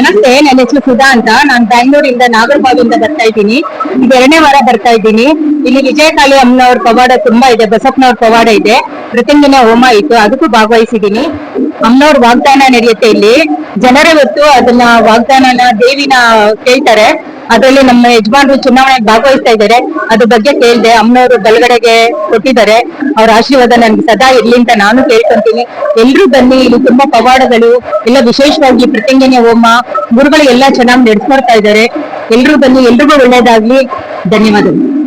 ನಮಸ್ತೆ ನನ್ನ ಹೆಸರು ಸುಧಾ ಅಂತ. ನಾನು ಬ್ಯಾಂಗ್ಳೂರಿಂದ ನಾಗರಬಾವಿಯಿಂದ ಬರ್ತಾ ಇದ್ದೀನಿ. ಇದು ಎರಡನೇ ವಾರ ಬರ್ತಾ ಇದ್ದೀನಿ. ಇಲ್ಲಿ ವಿಜಯಕಾಳಿ ಅಮ್ಮನವ್ರ ಪವಾಡ ತುಂಬಾ ಇದೆ, ಬಸಪ್ಪನವ್ರ ಪವಾಡ ಇದೆ. ಪ್ರತಿದಿನ ಹೋಮ ಇತ್ತು, ಅದಕ್ಕೂ ಭಾಗವಹಿಸಿದ್ದೀನಿ. ಅಮ್ಮನವ್ರ ವಾಗ್ದಾನ ನಡೆಯುತ್ತೆ ಇಲ್ಲಿ. ಜನರ ಹೊತ್ತು ಅದನ್ನ ವಾಗ್ದಾನನ ದೇವಿನ ಕೇಳ್ತಾರೆ. ಅದರಲ್ಲಿ ನಮ್ಮ ಯಜಮಾನರು ಚುನಾವಣೆಗೆ ಭಾಗವಹಿಸ್ತಾ ಇದ್ದಾರೆ ಅದ್ರ ಬಗ್ಗೆ ಕೇಳಿದೆ, ಅಮ್ಮನವರು ಬಲಗಡೆಗೆ ಕೊಟ್ಟಿದ್ದಾರೆ. ಅವ್ರ ಆಶೀರ್ವಾದ ನನ್ಗೆ ಸದಾ ಇರ್ಲಿ ಅಂತ ನಾನು ಕೇಳ್ಕೊಂತೀನಿ. ಎಲ್ರು ಬನ್ನಿ, ಇಲ್ಲಿ ತುಂಬಾ ಪವಾಡಗಳು, ಎಲ್ಲ ವಿಶೇಷವಾಗಿ ಪ್ರತಿಂಗನ್ಯ ಹೋಮ ಗುರುಗಳು ಎಲ್ಲ ಚೆನ್ನಾಗಿ ನಡೆಸ್ಕೊಡ್ತಾ ಇದ್ದಾರೆ. ಎಲ್ರು ಬನ್ನಿ, ಎಲ್ರಿಗೂ ಒಳ್ಳೇದಾಗ್ಲಿ. ಧನ್ಯವಾದಗಳು.